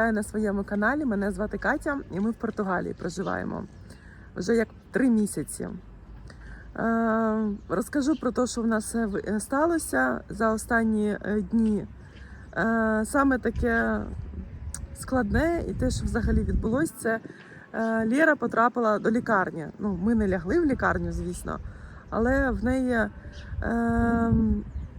вітаю на своєму каналі. Мене звати Катя, і ми в Португалії проживаємо вже як три місяці. Е, розкажу про те, що в нас е, сталося за останні е, дні. Саме таке складне і те, що взагалі відбулося, це Лєра потрапила до лікарні. Ну, ми не лягли в лікарню, звісно, але в неї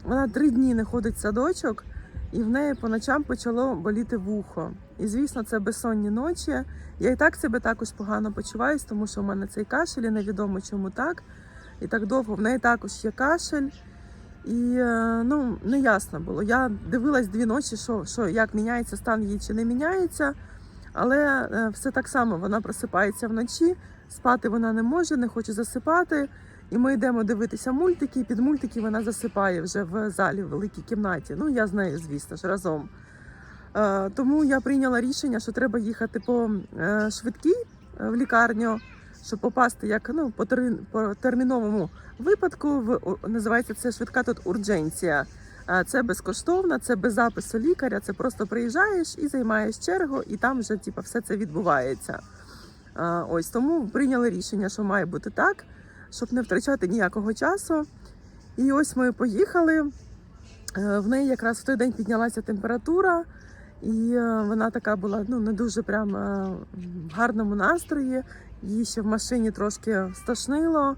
вона три дні не ходить в садочок, і в неї по ночам почало боліти вухо. І звісно, це безсонні ночі. Я і так себе також погано почуваюсь, тому що в мене цей кашель, і невідомо чому так. І так довго в неї також є кашель. І е, ну, не ясно було. Я дивилась дві ночі, що, що як міняється стан її чи не міняється. Але е, все так само вона просипається вночі, спати вона не може, не хоче засипати. І ми йдемо дивитися мультики. і Під мультики вона засипає вже в залі в великій кімнаті. Ну я з нею, звісно ж, разом. Е, Тому я прийняла рішення, що треба їхати по е, швидкій е, в лікарню, щоб попасти як ну по термін- по терміновому випадку. В називається це швидка тут урдженція. Е, Це безкоштовно, це без запису лікаря. Це просто приїжджаєш і займаєш чергу, і там вже типу, все це відбувається. Е, Ось тому прийняли рішення, що має бути так, щоб не втрачати ніякого часу. І ось ми поїхали. Е, В неї якраз в той день піднялася температура, і е, вона така була ну, не дуже прям е, в гарному настрої. Її ще в машині трошки стошнило.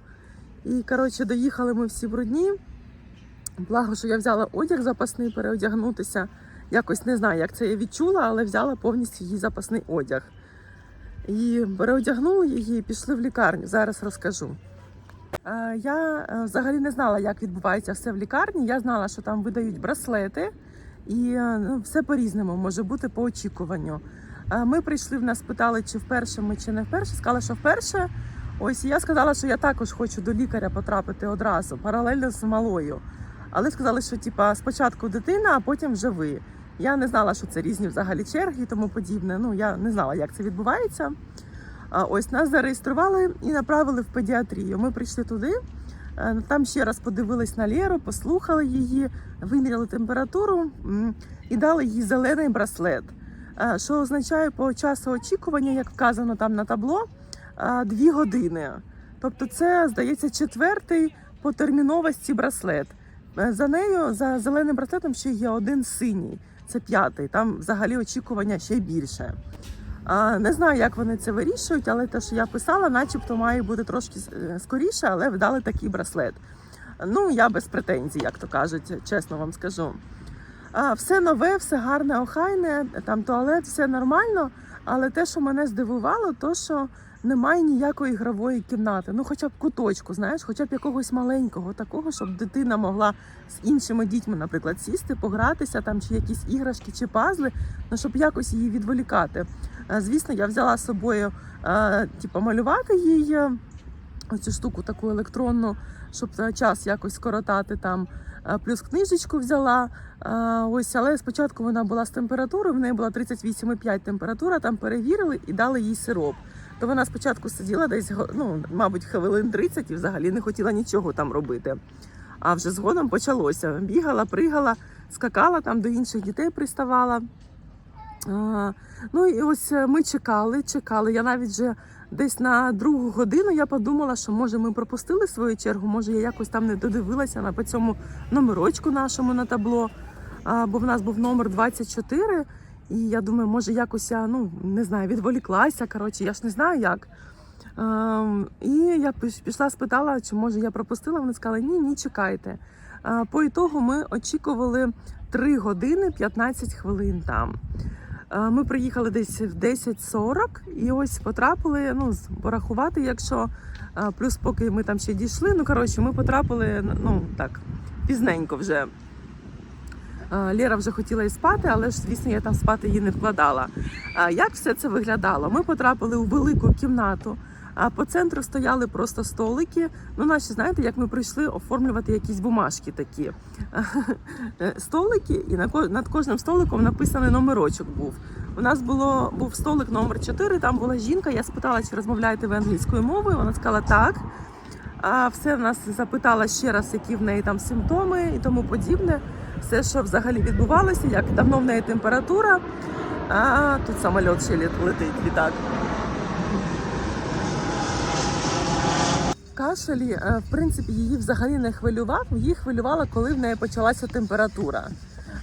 І коротше, доїхали ми всі брудні. Благо, що я взяла одяг запасний переодягнутися. Якось не знаю, як це я відчула, але взяла повністю її запасний одяг. І переодягнули її пішли в лікарню. Зараз розкажу. Е, Я е, взагалі не знала, як відбувається все в лікарні. Я знала, що там видають браслети, і е, ну, все по-різному може бути по очікуванню. Ми прийшли в нас, питали, чи вперше ми, чи не вперше. Сказала, що вперше. Ось я сказала, що я також хочу до лікаря потрапити одразу, паралельно з малою. Але сказали, що типа спочатку дитина, а потім вже ви. Я не знала, що це різні взагалі черги і тому подібне. Ну я не знала, як це відбувається. Ось нас зареєстрували і направили в педіатрію. Ми прийшли туди. е, Там ще раз подивились на Лєру, послухали її, виміряли температуру і дали їй зелений браслет. Е, Що означає по часу очікування, як вказано там на табло, е, дві години. Тобто, це здається четвертий по терміновості браслет. За нею, за зеленим браслетом, ще є один синій. Це п'ятий. Там взагалі очікування ще більше. Не знаю, як вони це вирішують, але те, що я писала, начебто має бути трошки е, скоріше, але вдали такий браслет. Ну, я без претензій, як то кажуть, чесно вам скажу. Все нове, все гарне, охайне, там туалет, все нормально. Але те, що мене здивувало, то що немає ніякої ігрової кімнати. Ну, хоча б куточку, знаєш, хоча б якогось маленького, такого, щоб дитина могла з іншими дітьми, наприклад, сісти, погратися там, чи якісь іграшки, чи пазли, ну щоб якось її відволікати. Е, Звісно, я взяла з собою е, типу, малювати їй е, оцю штуку таку електронну, щоб час якось скоротати там. Плюс книжечку взяла. Ось, але спочатку вона була з температурою, в неї була 38,5 температура, там перевірили і дали їй сироп. То вона спочатку сиділа десь, ну, мабуть, хвилин 30 і взагалі не хотіла нічого там робити. А вже згодом почалося. Бігала, пригала, скакала там до інших дітей приставала. А, ну і ось е, ми чекали, чекали. Я навіть вже десь на другу годину я подумала, що може ми пропустили свою чергу, може я якось там не додивилася на по цьому номерочку нашому на табло. А, бо в нас був номер 24, і я думаю, може якось я ну не знаю, відволіклася. Коротше, я ж не знаю як. Ем, і я пішла, спитала, чи може я пропустила. Вони сказали, ні, ні, чекайте. А, По ітогу ми очікували 3 години 15 хвилин там. Е, Ми приїхали десь в 10.40 і ось потрапили, ну, порахувати, якщо е, плюс поки ми там ще дійшли. Ну, коротше, ми потрапили, ну так, пізненько вже. Е, Лера вже хотіла і спати, але ж, звісно, я там спати її не вкладала. Як все це виглядало? Ми потрапили у велику кімнату. А по центру стояли просто столики. Ну, наші, знаєте, як ми прийшли оформлювати якісь бумажки такі. Е, Столики, і над кожним столиком написаний номерочок був. У нас було був столик номер 4, там була жінка. Я спитала, чи розмовляєте ви англійською мовою. Вона сказала так. А все в нас запитала ще раз, які в неї там симптоми і тому подібне. Все, що взагалі відбувалося, як давно в неї температура. А, тут самоліт ще летить, літак. Кашелі, е, в принципі, її взагалі не хвилював. Її хвилювала, коли в неї почалася температура.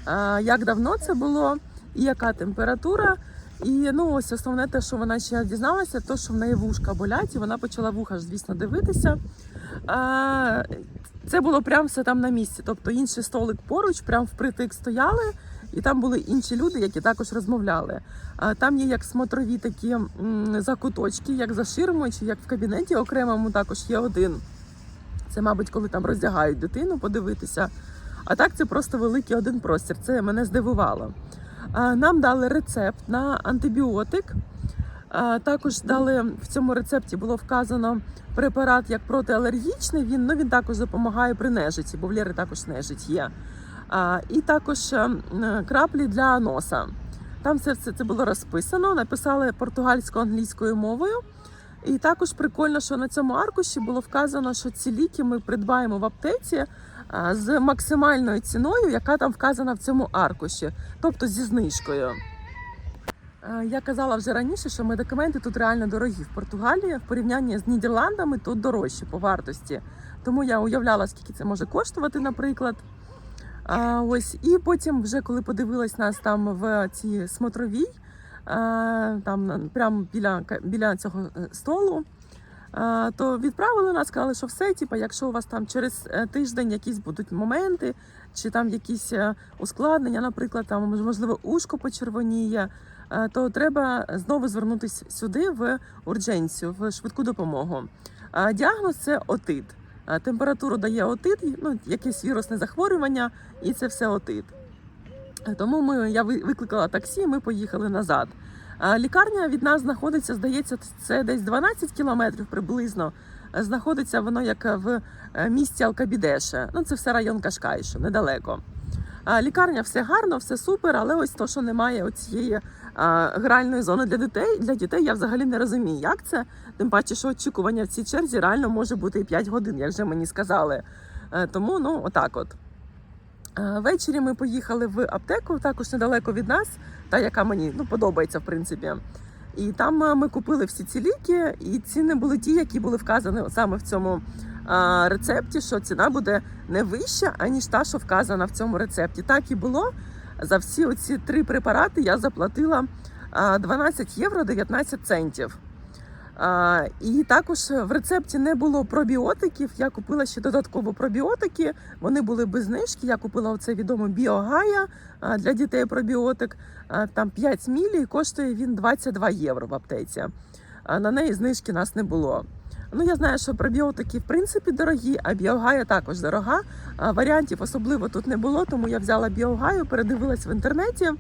Е, Як давно це було і яка температура. І ну ось основне те, що вона ще дізналася, то що в неї вушка болять, і вона почала вуха ж, звісно, дивитися. А, це було прямо все там на місці. Тобто інший столик поруч, прямо впритик стояли, і там були інші люди, які також розмовляли. Там є як смотрові такі закуточки, як за ширмою, чи як в кабінеті окремому також є один. Це, мабуть, коли там роздягають дитину, подивитися. А так це просто великий один простір. Це мене здивувало. Нам дали рецепт на антибіотик. Також дали в цьому рецепті було вказано препарат як протиалергічний. Він ну він також допомагає при нежиті, бо в Лєри також нежить є. І також е, краплі для носа. Там все, все це було розписано. Написали португальсько-англійською мовою. І також прикольно, що на цьому аркуші було вказано, що ці ліки ми придбаємо в аптеці з максимальною ціною, яка там вказана в цьому аркуші, тобто зі знижкою. Е, Я казала вже раніше, що медикаменти тут реально дорогі в Португалії в порівнянні з Нідерландами тут дорожчі по вартості. Тому я уявляла, скільки це може коштувати, наприклад. А, ось і потім, вже коли подивилась нас там в цій смотровій, а, там на- прямо біля, біля цього е, столу. То відправили нас, сказали, що все, типу, якщо у вас там через е, тиждень якісь будуть моменти, чи там якісь е, ускладнення, наприклад, там можливо ушко почервоніє, е, то треба знову звернутися сюди в урдженцію, в швидку допомогу. Діагноз це отит. А Температуру дає отит, ну, якесь вірусне захворювання, і це все отит. Е, Тому ми, я викликала таксі, ми поїхали назад. Лікарня від нас знаходиться, здається, це десь 12 кілометрів приблизно. Е, Знаходиться воно як в е, місті Алкабідеше. Ну, це все район Кашкайшу, недалеко. Лікарня все гарно, все супер, але ось то, що немає оцієї а, гральної зони для дітей, для дітей я взагалі не розумію, як це. Тим паче, що очікування в цій черзі реально може бути і 5 годин, як вже мені сказали. Е, Тому ну отак от. Е, Ввечері ми поїхали в аптеку, також недалеко від нас, та яка мені ну, подобається, в принципі. І там е, ми купили всі ці ліки, і ціни були ті, які були вказані саме в цьому рецепті, що ціна буде не вища, аніж та, що вказана в цьому рецепті. Так і було. За всі оці три препарати я заплатила е, 12 євро 19 центів. І також в рецепті не було пробіотиків. Я купила ще додатково пробіотики. Вони були без знижки. Я купила оцей відомий біогая для дітей пробіотик. Там 5 мілі, і коштує він 22 євро в аптеці. На неї знижки нас не було. Ну, я знаю, що пробіотики в принципі дорогі, а біогая також дорога. Варіантів особливо тут не було, тому я взяла біогаю, передивилась в інтернеті.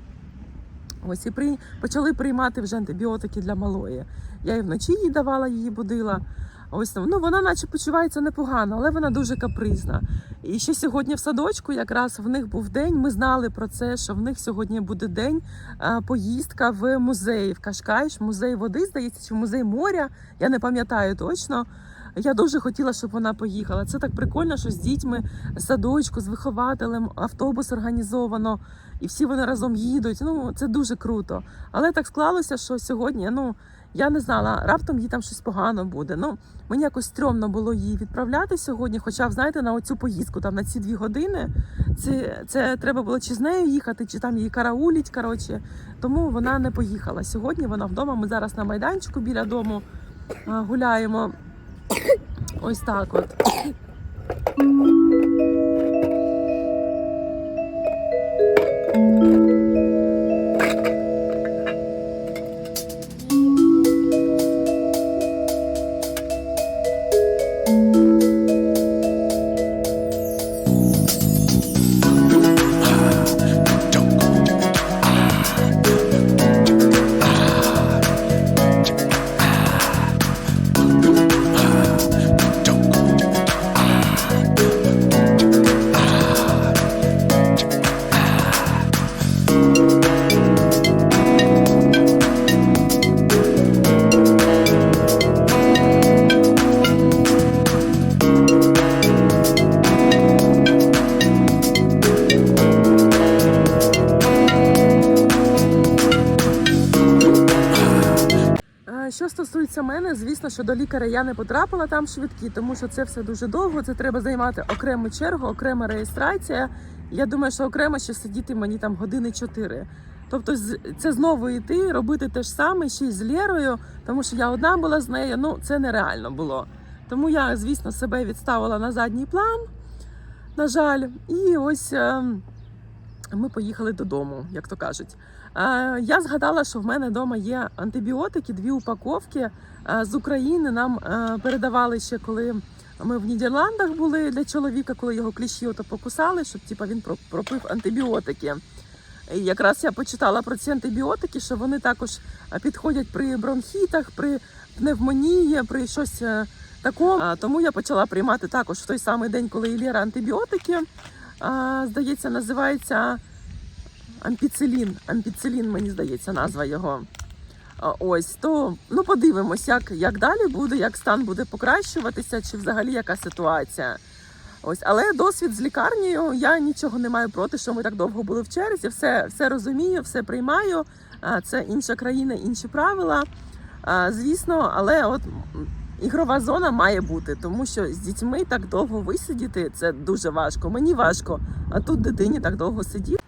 Ось і при... почали приймати вже антибіотики для малої. Я і вночі їй давала, її будила. Ось ну вона, наче почувається непогано, але вона дуже капризна. І ще сьогодні в садочку, якраз в них був день. Ми знали про це, що в них сьогодні буде день поїздка в музей в Кашкайш, музей води, здається, чи музей моря. Я не пам'ятаю точно. Я дуже хотіла, щоб вона поїхала. Це так прикольно, що з дітьми, з садочку, з вихователем, автобус організовано, і всі вони разом їдуть. Ну це дуже круто. Але так склалося, що сьогодні, ну я не знала, раптом їй там щось погано буде. Ну мені якось стрьомно було її відправляти сьогодні. Хоча, знаєте, на оцю поїздку, там на ці дві години, це, це треба було чи з нею їхати, чи там її караулять. Коротше, тому вона не поїхала. Сьогодні вона вдома. Ми зараз на майданчику біля дому гуляємо. Ось так от. Стосується мене, звісно, що до лікаря я не потрапила там швидкі, тому що це все дуже довго. Це треба займати окрему чергу, окрема реєстрація. Я думаю, що окремо ще сидіти мені там години чотири. Тобто, це знову йти, робити те ж саме, ще й з Лєрою, тому що я одна була з нею. Ну це нереально було. Тому я, звісно, себе відставила на задній план. На жаль, і ось ем, ми поїхали додому, як то кажуть. Я згадала, що в мене вдома є антибіотики, дві упаковки з України. Нам передавали ще, коли ми в Нідерландах були для чоловіка, коли його кліщі ото покусали, щоб типа він пропив антибіотики. І якраз я почитала про ці антибіотики, що вони також підходять при бронхітах, при пневмонії, при щось е, такому. Тому я почала приймати також в той самий день, коли і антибіотики. Здається, називається ампіцилін. Ампіцилін, мені здається, назва його. Ось то ну подивимось, як, як далі буде, як стан буде покращуватися, чи взагалі яка ситуація. Ось, але досвід з лікарнею я нічого не маю проти, що ми так довго були в черзі. Все, все розумію, все приймаю. Це інша країна, інші правила. Звісно, але от ігрова зона має бути, тому що з дітьми так довго висидіти це дуже важко. Мені важко, а тут дитині так довго сидіти.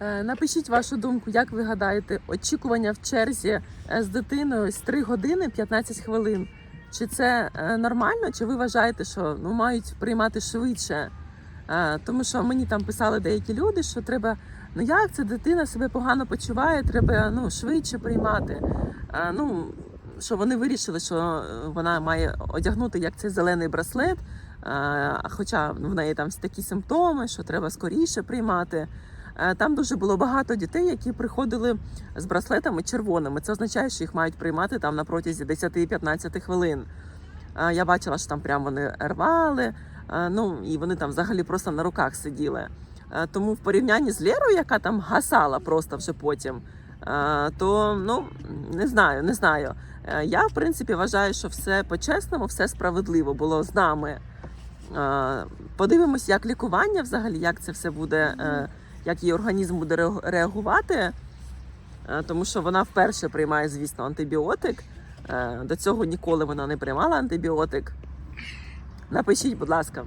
Е, Напишіть вашу думку, як ви гадаєте, очікування в черзі е, з дитиною з 3 години 15 хвилин. Чи це е, нормально, чи ви вважаєте, що ну мають приймати швидше? Тому що мені там писали деякі люди, що треба, ну як це дитина себе погано почуває, треба ну швидше приймати. Ну що вони вирішили, що е, вона має одягнути як цей зелений браслет, е, хоча в неї там такі симптоми, що треба скоріше приймати. Е, Там дуже було багато дітей, які приходили з браслетами червоними. Це означає, що їх мають приймати там на протязі 10-15 хвилин. Я бачила, що там прямо вони рвали, ну і вони там взагалі просто на руках сиділи. Тому в порівнянні з Лєрою, яка там гасала просто вже потім, то ну не знаю, не знаю. Е, Я в принципі вважаю, що все по-чесному, все справедливо було з нами. Е, Подивимось, як лікування взагалі, як це все буде, е, як її організм буде реагувати. Е, Тому що вона вперше приймає, звісно, антибіотик. Е, До цього ніколи вона не приймала антибіотик. Напишіть, будь ласка.